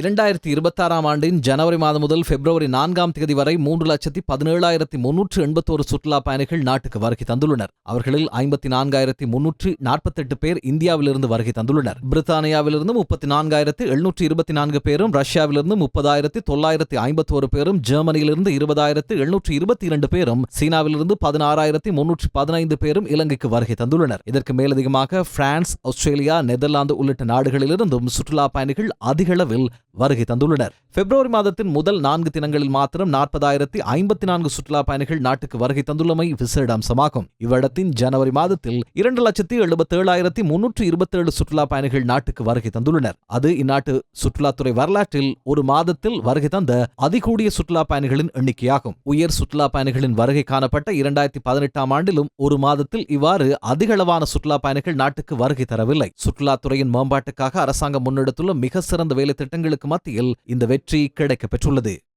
இரண்டாயிரத்தி இருபத்தாறாம் ஆண்டின் ஜனவரி மாதம் முதல் பிப்ரவரி நான்காம் தேதி வரை மூன்று லட்சத்தி பதினேழாயிரத்தி முன்னூற்று எண்பத்தோரு சுற்றுலா பயணிகள் நாட்டுக்கு வருகை தந்துள்ளனர். அவர்களில் ஐம்பத்தி நான்காயிரத்தி முன்னூற்று நாற்பத்தெட்டு பேர் இந்தியாவிலிருந்து வருகை தந்துள்ளனர். பிரித்தானியாவிலிருந்து முப்பத்தி நான்காயிரத்து எழுநூற்று இருபத்தி நான்கு பேரும் ரஷ்யாவிலிருந்து முப்பதாயிரத்தி தொள்ளாயிரத்தி ஐம்பத்தோரு பேரும் ஜெர்மனியிலிருந்து இருபதாயிரத்து எழுநூற்று இருபத்தி இரண்டு பேரும் சீனாவிலிருந்து பதினாறாயிரத்தி முன்னூற்று பதினைந்து பேரும் இலங்கைக்கு வருகை தந்துள்ளனர். இதற்கு மேலதிகமாக பிரான்ஸ் ஆஸ்திரேலியா நெதர்லாந்து உள்ளிட்ட நாடுகளிலிருந்தும் சுற்றுலா பயணிகள் அதிகளவில் வருகை தந்துள்ளனர். பிப்ரவரி மாதத்தின் முதல் நான்கு தினங்களில் மாத்திரம் நாற்பதாயிரத்தி ஐம்பத்தி நான்கு சுற்றுலா பயணிகள் நாட்டுக்கு வருகை தந்துள்ளமை விசேட அம்சமாகும் இவ்விடத்தின் ஜனவரி மாதத்தில் இரண்டு லட்சத்தி எழுபத்தேழாயிரத்தி முன்னூற்று இருபத்தேழு சுற்றுலா பயணிகள் நாட்டுக்கு வருகை தந்துள்ளனர். அது இந்நாட்டு சுற்றுலாத்துறை வரலாற்றில் ஒரு மாதத்தில் வருகை தந்த அதிகூடிய சுற்றுலா பயணிகளின் எண்ணிக்கையாகும். உயர் சுற்றுலா பயணிகளின் வருகை காணப்பட்ட இரண்டாயிரத்தி பதினெட்டாம் ஆண்டிலும் ஒரு மாதத்தில் இவ்வாறு அதிகளவான சுற்றுலா பயணிகள் நாட்டுக்கு வருகை தரவில்லை. சுற்றுலாத்துறையின் மேம்பாட்டுக்காக அரசாங்கம் முன்னெடுத்துள்ள மிக சிறந்த வேலை திட்டங்களுக்கு மத்தியில் இந்த வெற்றி கிடைக்கப் பெற்றுள்ளது